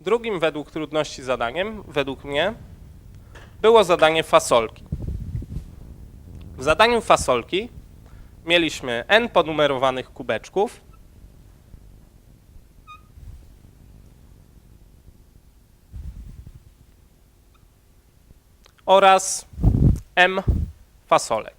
Drugim według trudności zadaniem, według mnie, było zadanie fasolki. W zadaniu fasolki mieliśmy n ponumerowanych kubeczków oraz m fasolek.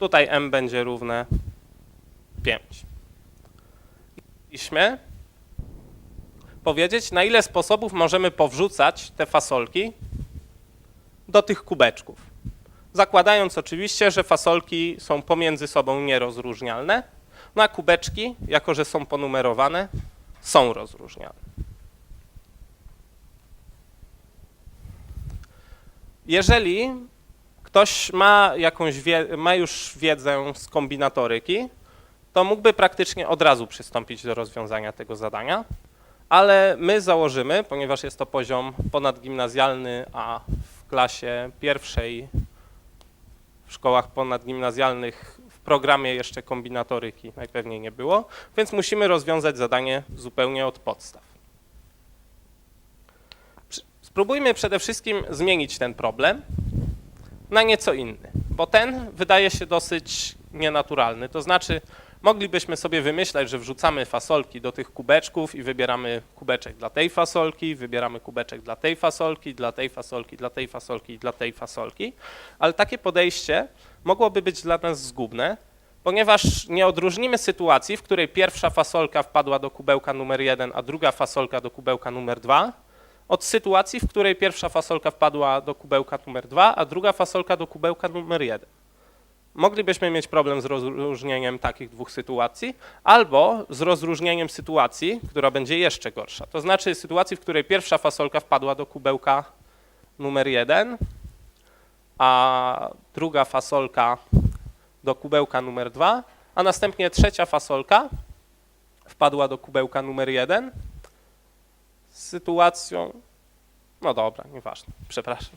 Tutaj m będzie równe 5. Mieliśmy powiedzieć, na ile sposobów możemy powrzucać te fasolki do tych kubeczków. Zakładając oczywiście, że fasolki są pomiędzy sobą nierozróżnialne, no a kubeczki, jako że są ponumerowane, są rozróżnialne. Jeżeli ktoś ma jakąś ma już wiedzę z kombinatoryki, to mógłby praktycznie od razu przystąpić do rozwiązania tego zadania, ale my założymy, ponieważ jest to poziom ponadgimnazjalny, a w klasie pierwszej w szkołach ponadgimnazjalnych w programie jeszcze kombinatoryki najpewniej nie było, więc musimy rozwiązać zadanie zupełnie od podstaw. Spróbujmy przede wszystkim zmienić ten problem na nieco inny, bo ten wydaje się dosyć nienaturalny. To znaczy, moglibyśmy sobie wymyślać, że wrzucamy fasolki do tych kubeczków i wybieramy kubeczek dla tej fasolki, wybieramy kubeczek dla tej fasolki, dla tej fasolki, dla tej fasolki dla tej fasolki, ale takie podejście mogłoby być dla nas zgubne, ponieważ nie odróżnimy sytuacji, w której pierwsza fasolka wpadła do kubełka numer 1, a druga fasolka do kubełka numer 2, od sytuacji, w której pierwsza fasolka wpadła do kubełka numer 2, a druga fasolka do kubełka numer 1. Moglibyśmy mieć problem z rozróżnieniem takich dwóch sytuacji, albo z rozróżnieniem sytuacji, która będzie jeszcze gorsza. To znaczy sytuacji, w której pierwsza fasolka wpadła do kubełka numer 1, a druga fasolka do kubełka numer 2, a następnie trzecia fasolka wpadła do kubełka numer 1 z sytuacją. No dobra, nieważne, przepraszam.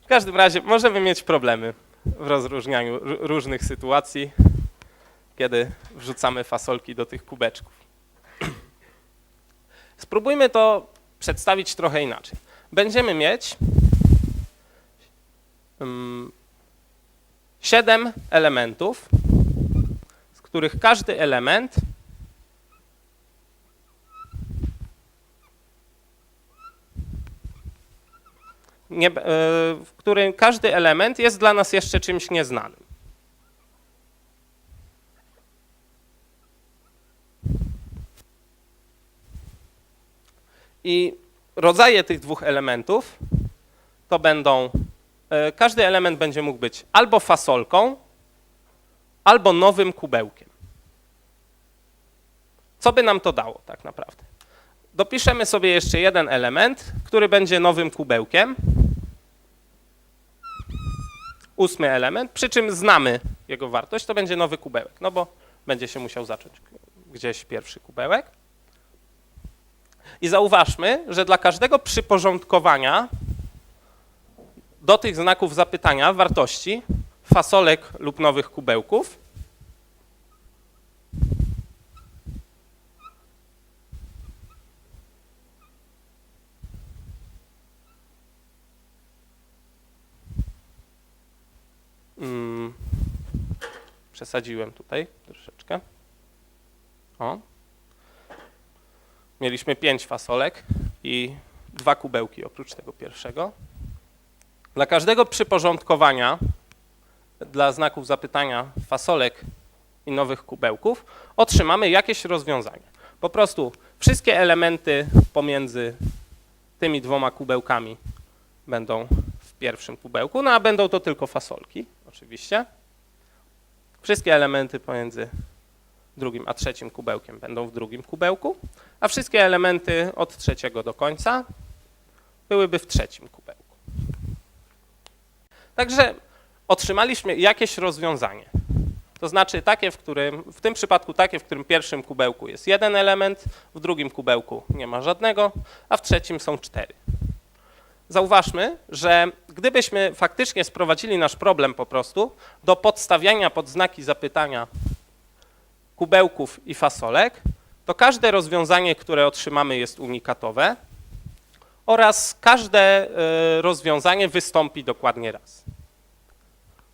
W każdym razie możemy mieć problemy w rozróżnianiu różnych sytuacji, kiedy wrzucamy fasolki do tych kubeczków. Spróbujmy to przedstawić trochę inaczej. Będziemy mieć mm, siedem elementów, z których każdy element nie, e, w którym każdy element jest dla nas jeszcze czymś nieznanym. I rodzaje tych dwóch elementów to będą, e, każdy element będzie mógł być albo fasolką, albo nowym kubełkiem. Co by nam to dało tak naprawdę? Dopiszemy sobie jeszcze jeden element, który będzie nowym kubełkiem. Ósmy element, przy czym znamy jego wartość, to będzie nowy kubełek, no bo będzie się musiał zacząć gdzieś pierwszy kubełek. I zauważmy, że dla każdego przyporządkowania do tych znaków zapytania wartości fasolek lub nowych kubełków Mm, przesadziłem tutaj troszeczkę. O. Mieliśmy pięć fasolek i dwa kubełki oprócz tego pierwszego. Dla każdego przyporządkowania dla znaków zapytania fasolek i nowych kubełków otrzymamy jakieś rozwiązanie. Po prostu wszystkie elementy pomiędzy tymi dwoma kubełkami będą w pierwszym kubełku, no a będą to tylko fasolki, oczywiście. Wszystkie elementy pomiędzy drugim a trzecim kubełkiem będą w drugim kubełku, a wszystkie elementy od trzeciego do końca byłyby w trzecim kubełku. Także otrzymaliśmy jakieś rozwiązanie. To znaczy takie, w którym, w tym przypadku takie, w którym pierwszym kubełku jest jeden element, w drugim kubełku nie ma żadnego, a w trzecim są cztery. Zauważmy, że gdybyśmy faktycznie sprowadzili nasz problem po prostu do podstawiania pod znaki zapytania kubełków i fasolek, to każde rozwiązanie, które otrzymamy jest unikatowe oraz każde e, rozwiązanie wystąpi dokładnie raz.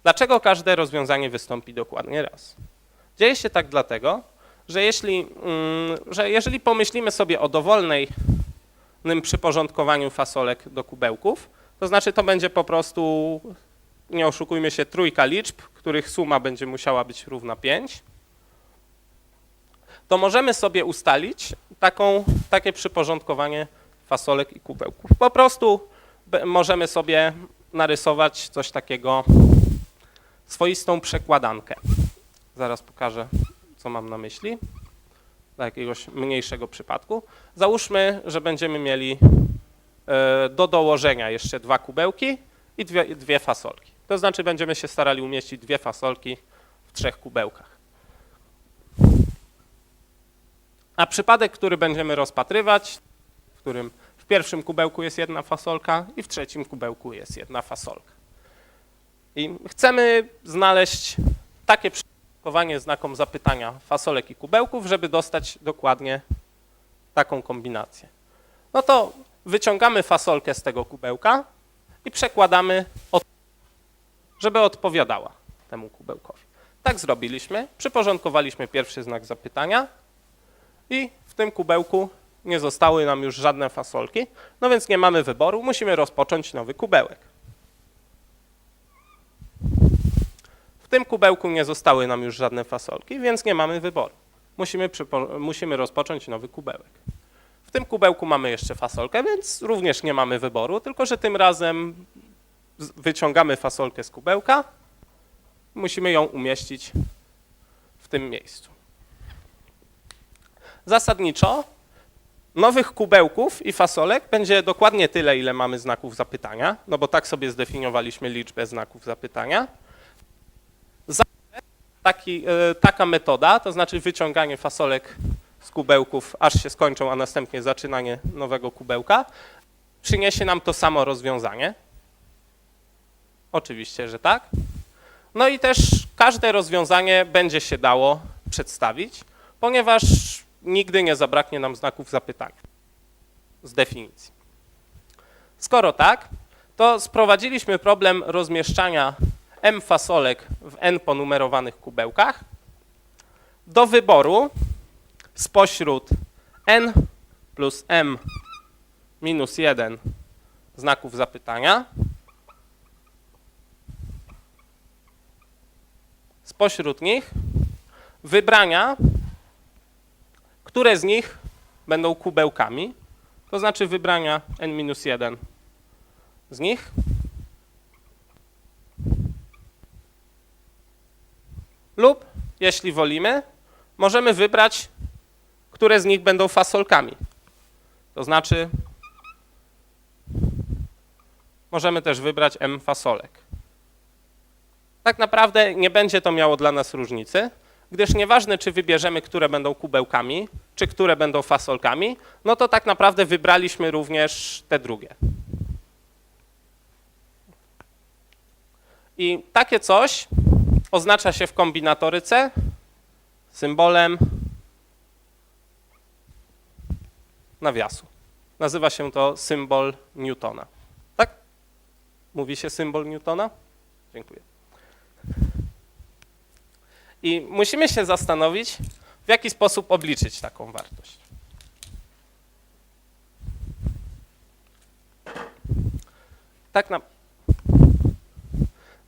Dlaczego każde rozwiązanie wystąpi dokładnie raz? Dzieje się tak dlatego, że jeśli, mm, że jeżeli pomyślimy sobie o dowolnej przyporządkowaniu fasolek do kubełków, to znaczy to będzie po prostu, nie oszukujmy się, trójka liczb, których suma będzie musiała być równa 5, to możemy sobie ustalić taką, takie przyporządkowanie fasolek i kubełków. Po prostu możemy sobie narysować coś takiego, swoistą przekładankę. Zaraz pokażę, co mam na myśli dla jakiegoś mniejszego przypadku. Załóżmy, że będziemy mieli e, do dołożenia jeszcze dwa kubełki i dwie, dwie fasolki. To znaczy będziemy się starali umieścić dwie fasolki w trzech kubełkach. A przypadek, który będziemy rozpatrywać, w którym w pierwszym kubełku jest jedna fasolka i w trzecim kubełku jest jedna fasolka. I chcemy znaleźć takie przypadkowanie znakom zapytania fasolek i kubełków, żeby dostać dokładnie taką kombinację. No to wyciągamy fasolkę z tego kubełka i przekładamy, żeby odpowiadała temu kubełkowi. Tak zrobiliśmy, przyporządkowaliśmy pierwszy znak zapytania i w tym kubełku nie zostały nam już żadne fasolki, no więc nie mamy wyboru, musimy rozpocząć nowy kubełek. Tym kubełku nie zostały nam już żadne fasolki, więc nie mamy wyboru. Musimy, musimy rozpocząć nowy kubełek. W tym kubełku mamy jeszcze fasolkę, więc również nie mamy wyboru, tylko że tym razem wyciągamy fasolkę z kubełka, musimy ją umieścić w tym miejscu. Zasadniczo nowych kubełków i fasolek będzie dokładnie tyle, ile mamy znaków zapytania, no bo tak sobie zdefiniowaliśmy liczbę znaków zapytania. Taki, e, taka metoda, to znaczy wyciąganie fasolek z kubełków, aż się skończą, a następnie zaczynanie nowego kubełka, przyniesie nam to samo rozwiązanie. Oczywiście, że tak. No i też każde rozwiązanie będzie się dało przedstawić, ponieważ nigdy nie zabraknie nam znaków zapytania z definicji. Skoro tak, to sprowadziliśmy problem rozmieszczania m fasolek w n ponumerowanych kubełkach. Do wyboru spośród n plus m minus 1 znaków zapytania. Spośród nich wybrania, które z nich będą kubełkami, to znaczy wybrania n minus 1 z nich lub, jeśli wolimy, możemy wybrać, które z nich będą fasolkami. To znaczy, możemy też wybrać m fasolek. Tak naprawdę nie będzie to miało dla nas różnicy, gdyż nieważne, czy wybierzemy, które będą kubełkami, czy które będą fasolkami, no to tak naprawdę wybraliśmy również te drugie. I takie coś oznacza się w kombinatoryce symbolem nawiasu. Nazywa się to symbol Newtona. Tak? Mówi się symbol Newtona? Dziękuję. I musimy się zastanowić, w jaki sposób obliczyć taką wartość. Tak na...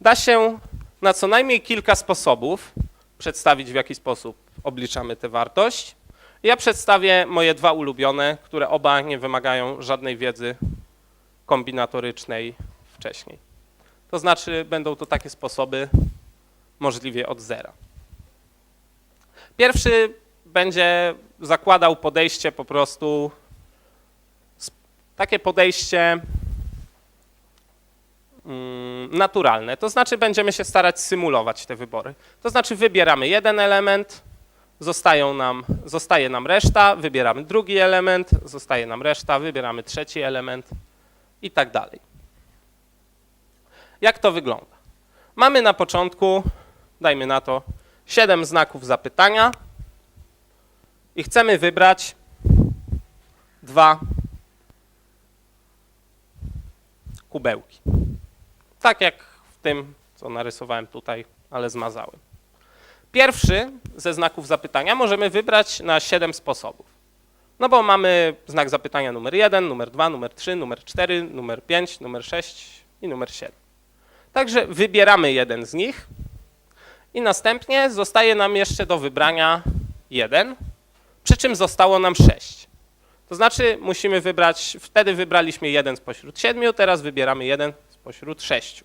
Da się na co najmniej kilka sposobów przedstawić, w jaki sposób obliczamy tę wartość. Ja przedstawię moje dwa ulubione, które oba nie wymagają żadnej wiedzy kombinatorycznej wcześniej. To znaczy, będą to takie sposoby możliwie od zera. Pierwszy będzie zakładał podejście po prostu, takie podejście naturalne. To znaczy będziemy się starać symulować te wybory. To znaczy wybieramy jeden element, zostają nam, zostaje nam reszta, wybieramy drugi element, zostaje nam reszta, wybieramy trzeci element i tak dalej. Jak to wygląda? Mamy na początku, dajmy na to, 7 znaków zapytania i chcemy wybrać dwa kubełki. Tak jak w tym, co narysowałem tutaj, ale zmazałem. Pierwszy ze znaków zapytania możemy wybrać na 7 sposobów. No bo mamy znak zapytania numer 1, numer 2, numer 3, numer 4, numer 5, numer 6 i numer 7. Także wybieramy jeden z nich i następnie zostaje nam jeszcze do wybrania jeden, przy czym zostało nam 6. To znaczy musimy wybrać, wtedy wybraliśmy jeden spośród siedmiu, teraz wybieramy jeden spośród sześciu.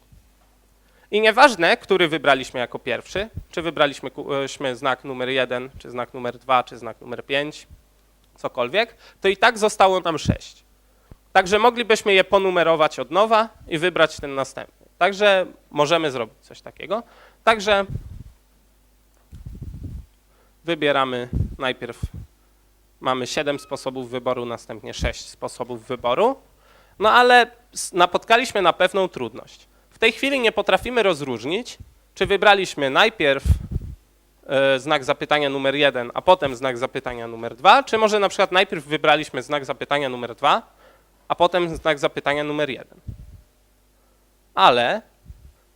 I nieważne, który wybraliśmy jako pierwszy, czy wybraliśmy e, znak numer jeden, czy znak numer dwa, czy znak numer pięć, cokolwiek, to i tak zostało nam sześć. Także moglibyśmy je ponumerować od nowa i wybrać ten następny. Także możemy zrobić coś takiego. Także wybieramy najpierw mamy 7 sposobów wyboru, następnie 6 sposobów wyboru. No ale napotkaliśmy na pewną trudność. W tej chwili nie potrafimy rozróżnić, czy wybraliśmy najpierw e, znak zapytania numer 1, a potem znak zapytania numer 2, czy może na przykład najpierw wybraliśmy znak zapytania numer 2, a potem znak zapytania numer 1. Ale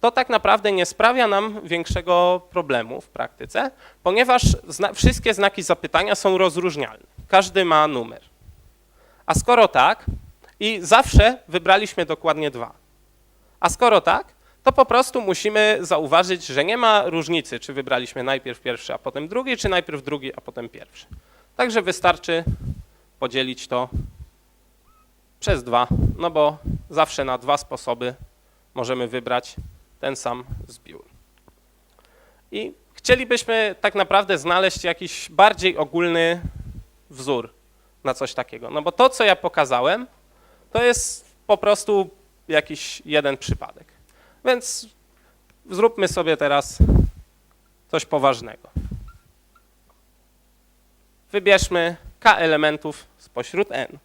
to tak naprawdę nie sprawia nam większego problemu w praktyce, ponieważ zna wszystkie znaki zapytania są rozróżnialne. Każdy ma numer. A skoro tak, i zawsze wybraliśmy dokładnie dwa. A skoro tak, to po prostu musimy zauważyć, że nie ma różnicy, czy wybraliśmy najpierw pierwszy, a potem drugi, czy najpierw drugi, a potem pierwszy. Także wystarczy podzielić to przez dwa, no bo zawsze na dwa sposoby możemy wybrać ten sam zbiór. I chcielibyśmy tak naprawdę znaleźć jakiś bardziej ogólny wzór na coś takiego. No bo to, co ja pokazałem, to jest po prostu jakiś jeden przypadek. Więc zróbmy sobie teraz coś poważnego. Wybierzmy k elementów spośród n.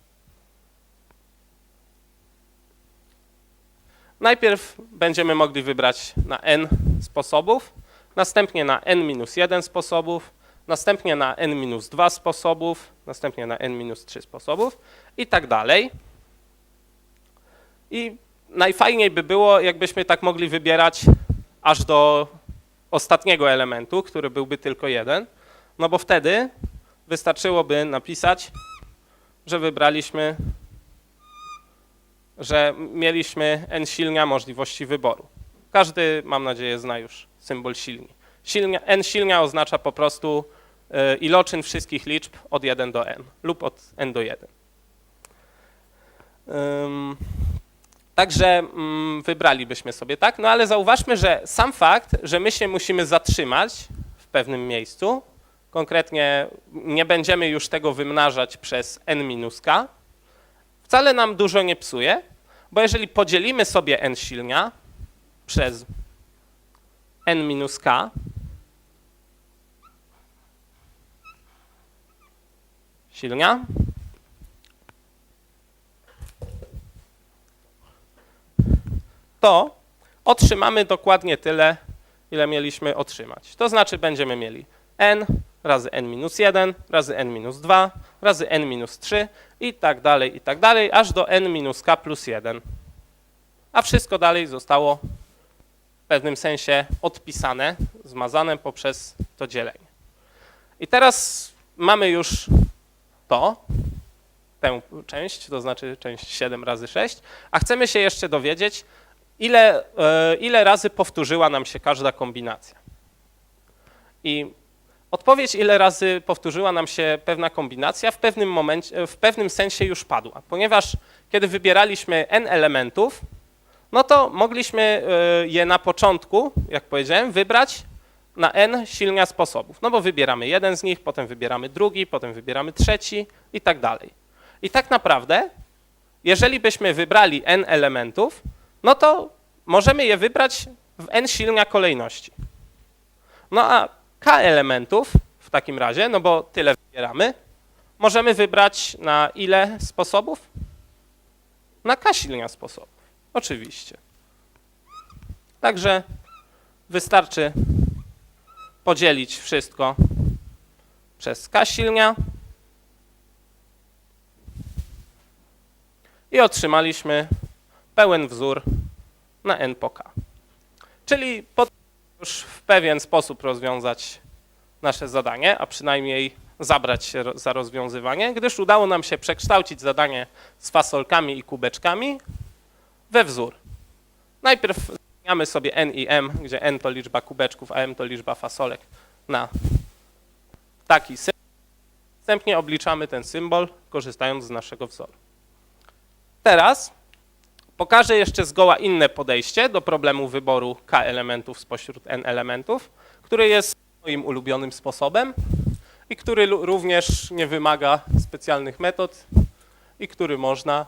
Najpierw będziemy mogli wybrać na n sposobów, następnie na n-1 sposobów, następnie na n-2 sposobów, następnie na n-3 sposobów i tak dalej. I najfajniej by było, jakbyśmy tak mogli wybierać aż do ostatniego elementu, który byłby tylko jeden, no bo wtedy wystarczyłoby napisać, że wybraliśmy że mieliśmy n silnia możliwości wyboru. Każdy, mam nadzieję, zna już symbol silni. Silnia, n silnia oznacza po prostu y, iloczyn wszystkich liczb od 1 do n lub od n do 1. Ym, Także mm, wybralibyśmy sobie tak, no ale zauważmy, że sam fakt, że my się musimy zatrzymać w pewnym miejscu, konkretnie nie będziemy już tego wymnażać przez n minus k, wcale nam dużo nie psuje, bo jeżeli podzielimy sobie n silnia przez n minus k, silnia, to otrzymamy dokładnie tyle, ile mieliśmy otrzymać. To znaczy będziemy mieli n razy n minus 1, razy n minus 2, razy n minus 3 i tak dalej, i tak dalej, aż do n minus k plus 1. A wszystko dalej zostało w pewnym sensie odpisane, zmazane poprzez to dzielenie. I teraz mamy już to, tę część, to znaczy część 7 razy 6, a chcemy się jeszcze dowiedzieć, ile, e, ile razy powtórzyła nam się każda kombinacja. I odpowiedź, ile razy powtórzyła nam się pewna kombinacja, w pewnym, momencie, w pewnym sensie już padła, ponieważ kiedy wybieraliśmy n elementów, no to mogliśmy e, je na początku, jak powiedziałem, wybrać na n silnia sposobów. No bo wybieramy jeden z nich, potem wybieramy drugi, potem wybieramy trzeci i tak dalej. I tak naprawdę, jeżeli byśmy wybrali n elementów, no to możemy je wybrać w n silnia kolejności. No a k elementów w takim razie, no bo tyle wybieramy, możemy wybrać na ile sposobów? Na k silnia sposobów, oczywiście. Także wystarczy podzielić wszystko przez k silnia i otrzymaliśmy pełen wzór na n po k. Czyli po już w pewien sposób rozwiązać nasze zadanie, a przynajmniej zabrać się za rozwiązywanie, gdyż udało nam się przekształcić zadanie z fasolkami i kubeczkami we wzór. Najpierw zmieniamy sobie n i m, gdzie n to liczba kubeczków, a m to liczba fasolek na taki symbol. Następnie obliczamy ten symbol, korzystając z naszego wzoru. Teraz pokażę jeszcze zgoła inne podejście do problemu wyboru k elementów spośród n elementów, który jest moim ulubionym sposobem i który również nie wymaga specjalnych metod i który można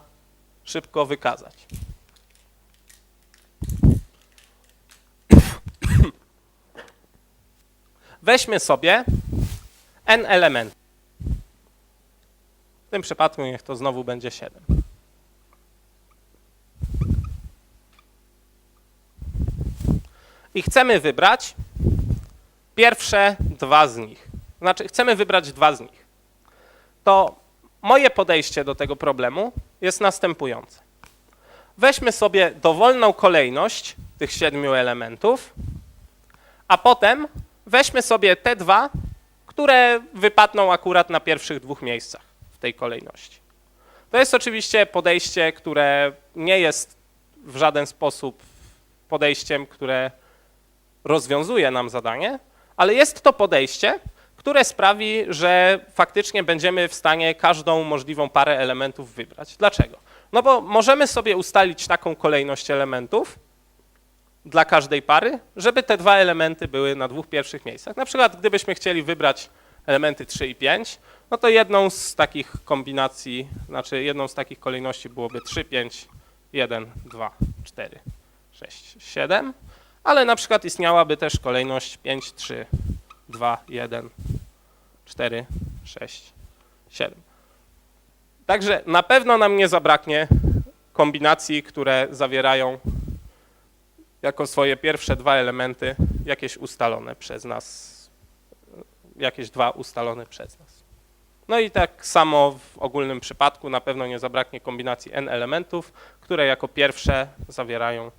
szybko wykazać. Weźmy sobie n elementów. W tym przypadku niech to znowu będzie 7. I chcemy wybrać pierwsze dwa z nich. Znaczy, chcemy wybrać dwa z nich. To moje podejście do tego problemu jest następujące. Weźmy sobie dowolną kolejność tych siedmiu elementów, a potem weźmy sobie te dwa, które wypadną akurat na pierwszych dwóch miejscach w tej kolejności. To jest oczywiście podejście, które nie jest w żaden sposób podejściem, które rozwiązuje nam zadanie, ale jest to podejście, które sprawi, że faktycznie będziemy w stanie każdą możliwą parę elementów wybrać. Dlaczego? No bo możemy sobie ustalić taką kolejność elementów dla każdej pary, żeby te dwa elementy były na dwóch pierwszych miejscach. Na przykład, gdybyśmy chcieli wybrać elementy 3 i 5, no to jedną z takich kombinacji, znaczy jedną z takich kolejności byłoby 3, 5, 1, 2, 4, 6, 7, ale na przykład istniałaby też kolejność 5, 3, 2, 1, 4, 6, 7. Także na pewno nam nie zabraknie kombinacji, które zawierają jako swoje pierwsze dwa elementy jakieś ustalone przez nas, jakieś dwa ustalone przez nas. No i tak samo w ogólnym przypadku na pewno nie zabraknie kombinacji n elementów, które jako pierwsze zawierają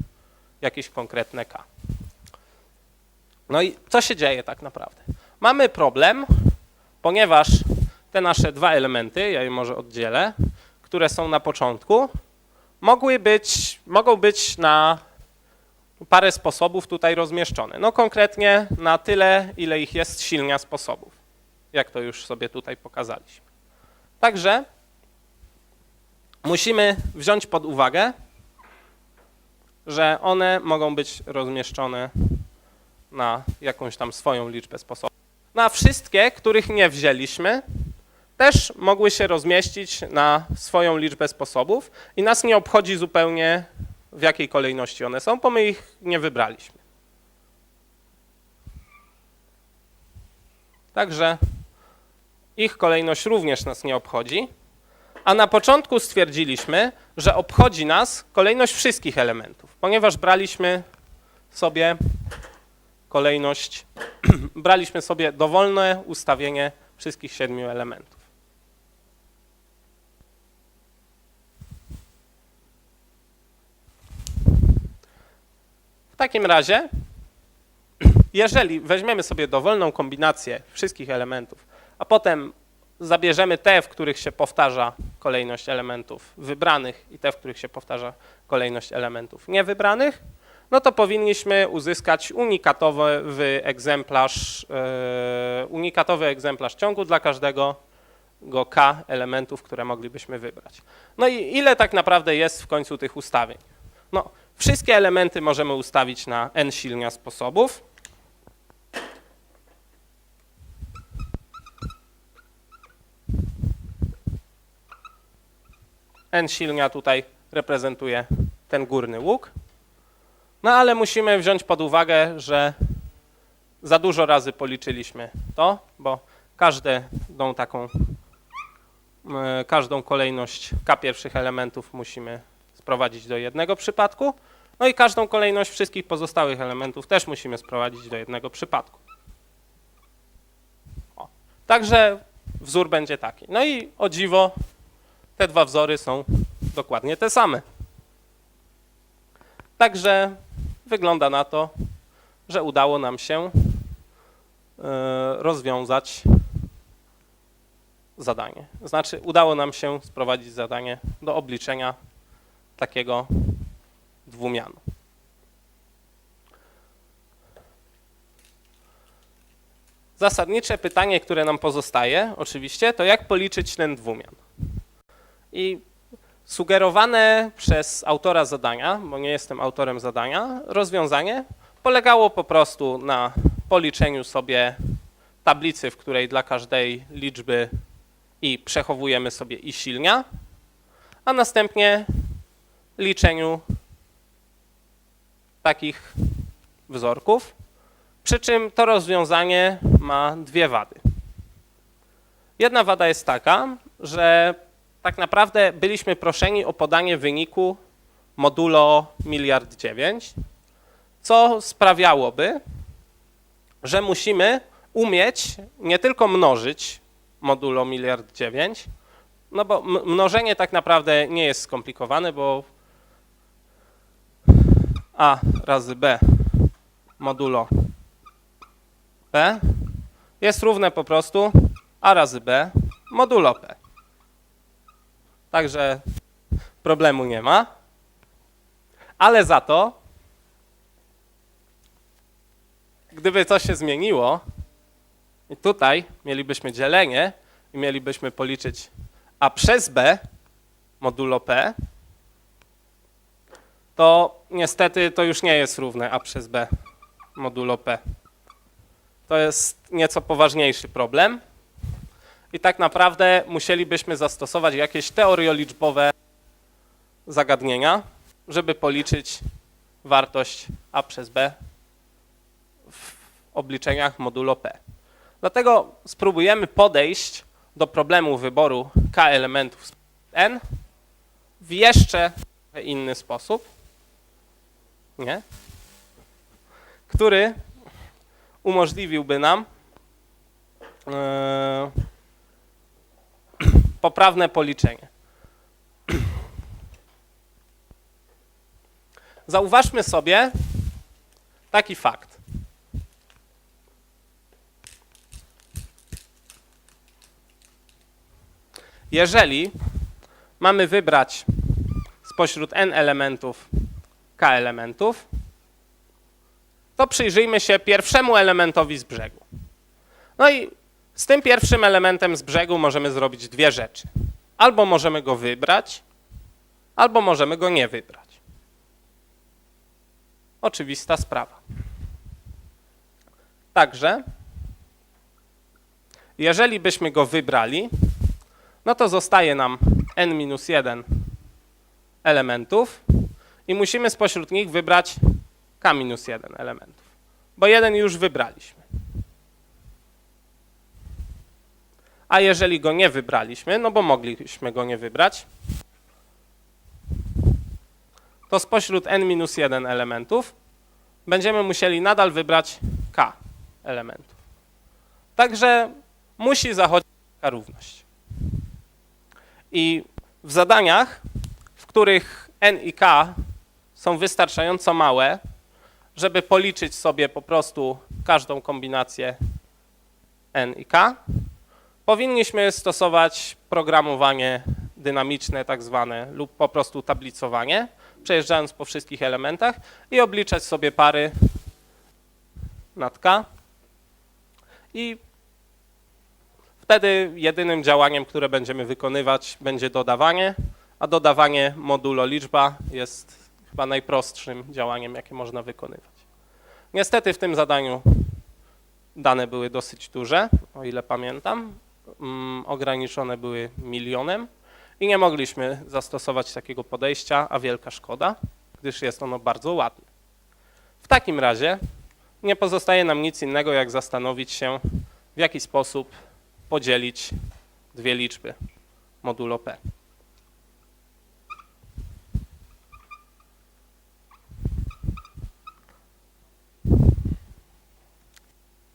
jakieś konkretne k. No i co się dzieje tak naprawdę? Mamy problem, ponieważ te nasze dwa elementy, ja je może oddzielę, które są na początku, mogły być, mogą być na parę sposobów tutaj rozmieszczone. No konkretnie na tyle, ile ich jest silnia sposobów, jak to już sobie tutaj pokazaliśmy. Także musimy wziąć pod uwagę, że one mogą być rozmieszczone na jakąś tam swoją liczbę sposobów. Na wszystkie, których nie wzięliśmy, też mogły się rozmieścić na swoją liczbę sposobów i nas nie obchodzi zupełnie w jakiej kolejności one są, bo my ich nie wybraliśmy. Także ich kolejność również nas nie obchodzi, a na początku stwierdziliśmy, że obchodzi nas kolejność wszystkich elementów, ponieważ braliśmy sobie kolejność, braliśmy sobie dowolne ustawienie wszystkich siedmiu elementów. W takim razie, jeżeli weźmiemy sobie dowolną kombinację wszystkich elementów, a potem zabierzemy te, w których się powtarza kolejność elementów wybranych i te, w których się powtarza kolejność elementów niewybranych, no to powinniśmy uzyskać unikatowy egzemplarz, e, unikatowy egzemplarz ciągu dla każdego go k elementów, które moglibyśmy wybrać. No i ile tak naprawdę jest w końcu tych ustawień? No, wszystkie elementy możemy ustawić na n silnia sposobów. N silnia tutaj reprezentuje ten górny łuk. No ale musimy wziąć pod uwagę, że za dużo razy policzyliśmy to, bo każdą taką, każdą kolejność k pierwszych elementów musimy sprowadzić do jednego przypadku No i każdą kolejność wszystkich pozostałych elementów też musimy sprowadzić do jednego przypadku. O. Także wzór będzie taki. No i o dziwo, te dwa wzory są dokładnie te same. Także wygląda na to, że udało nam się e, rozwiązać zadanie. Znaczy, udało nam się sprowadzić zadanie do obliczenia takiego dwumianu. Zasadnicze pytanie, które nam pozostaje, oczywiście, to jak policzyć ten dwumian. I sugerowane przez autora zadania, bo nie jestem autorem zadania, rozwiązanie polegało po prostu na policzeniu sobie tablicy, w której dla każdej liczby i przechowujemy sobie i silnia, a następnie liczeniu takich wzorków. Przy czym to rozwiązanie ma dwie wady. Jedna wada jest taka, że tak naprawdę byliśmy proszeni o podanie wyniku modulo miliard dziewięć, co sprawiałoby, że musimy umieć nie tylko mnożyć modulo miliard dziewięć, no bo mnożenie tak naprawdę nie jest skomplikowane, bo a razy b modulo p jest równe po prostu a razy b modulo p. Także problemu nie ma. Ale za to, gdyby coś się zmieniło, i tutaj mielibyśmy dzielenie i mielibyśmy policzyć a przez b modulo p, to niestety to już nie jest równe a przez b modulo p. To jest nieco poważniejszy problem. I tak naprawdę musielibyśmy zastosować jakieś teorioliczbowe zagadnienia, żeby policzyć wartość a przez b w obliczeniach modulo p. Dlatego spróbujemy podejść do problemu wyboru k elementów z n w jeszcze inny sposób, nie? który umożliwiłby nam e, poprawne policzenie. Zauważmy sobie taki fakt. Jeżeli mamy wybrać spośród n elementów k elementów, to przyjrzyjmy się pierwszemu elementowi z brzegu. No i z tym pierwszym elementem z brzegu możemy zrobić dwie rzeczy. Albo możemy go wybrać, albo możemy go nie wybrać. Oczywista sprawa. Także, jeżeli byśmy go wybrali, no to zostaje nam n-1 elementów i musimy spośród nich wybrać k-1 elementów, bo jeden już wybraliśmy. A jeżeli go nie wybraliśmy, no bo mogliśmy go nie wybrać, to spośród n-1 elementów będziemy musieli nadal wybrać k elementów. Także musi zachodzić taka równość. I w zadaniach, w których n i k są wystarczająco małe, żeby policzyć sobie po prostu każdą kombinację n i k, powinniśmy stosować programowanie dynamiczne, tak zwane, lub po prostu tablicowanie, przejeżdżając po wszystkich elementach i obliczać sobie pary nad k. I wtedy jedynym działaniem, które będziemy wykonywać, będzie dodawanie, a dodawanie modulo liczba jest chyba najprostszym działaniem, jakie można wykonywać. Niestety w tym zadaniu dane były dosyć duże, o ile pamiętam. Mm, ograniczone były milionem i nie mogliśmy zastosować takiego podejścia, a wielka szkoda, gdyż jest ono bardzo ładne. W takim razie nie pozostaje nam nic innego, jak zastanowić się, w jaki sposób podzielić dwie liczby modulo p.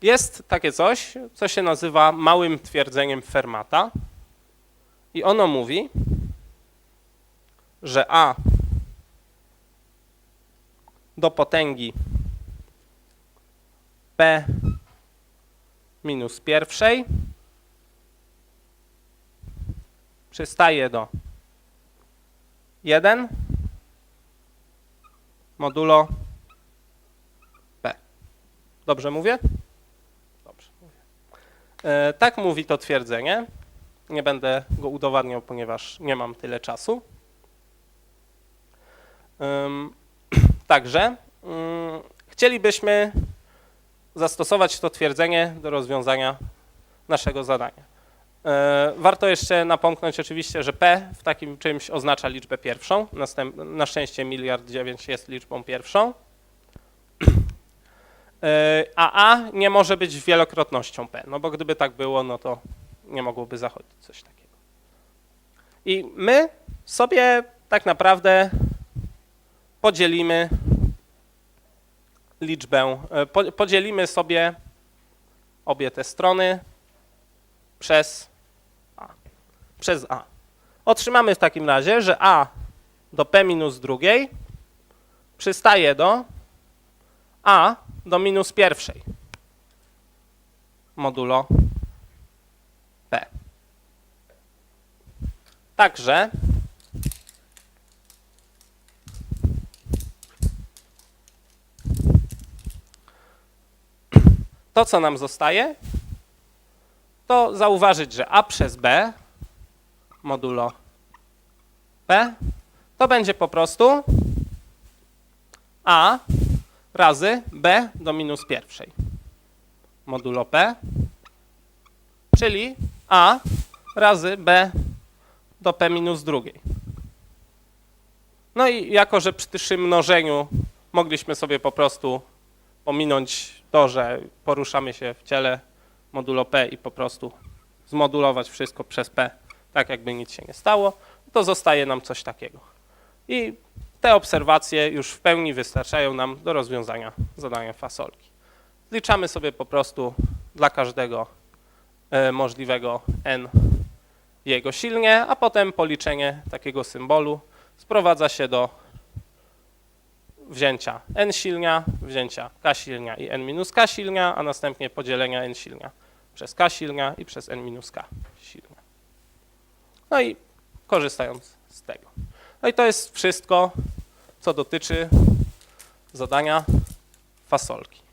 jest takie coś, co się nazywa małym twierdzeniem Fermata i ono mówi, że a do potęgi p minus pierwszej przystaje do 1 modulo p. Dobrze mówię? E, tak mówi to twierdzenie. Nie będę go udowadniał, ponieważ nie mam tyle czasu. Także mm, chcielibyśmy zastosować to twierdzenie do rozwiązania naszego zadania. E, Warto jeszcze napomknąć oczywiście, że P w takim czymś oznacza liczbę pierwszą. Na szczęście miliard dziewięć jest liczbą pierwszą. E, A A nie może być wielokrotnością P, no bo gdyby tak było, no to nie mogłoby zachodzić coś takiego. I my sobie tak naprawdę podzielimy liczbę, e, po- podzielimy sobie obie te strony przez A. Przez A. Otrzymamy w takim razie, że A do P minus drugiej przystaje do A do minus pierwszej modulo P. Także to, co nam zostaje, to zauważyć, że a przez b modulo p to będzie po prostu a razy b do minus pierwszej modulo p, czyli a razy b do p minus drugiej. No i jako, że przy mnożeniu mogliśmy sobie po prostu pominąć to, że poruszamy się w ciele modulo P i po prostu zmodulować wszystko przez P, tak jakby nic się nie stało, to zostaje nam coś takiego. I te obserwacje już w pełni wystarczają nam do rozwiązania zadania fasolki. Zliczamy sobie po prostu dla każdego e, możliwego n jego silnie, a potem policzenie takiego symbolu sprowadza się do wzięcia n silnia, wzięcia k silnia i n minus k silnia, a następnie podzielenia n silnia przez k silnia i przez n minus k silnia. No i korzystając z tego. No i to jest wszystko, co dotyczy zadania fasolki.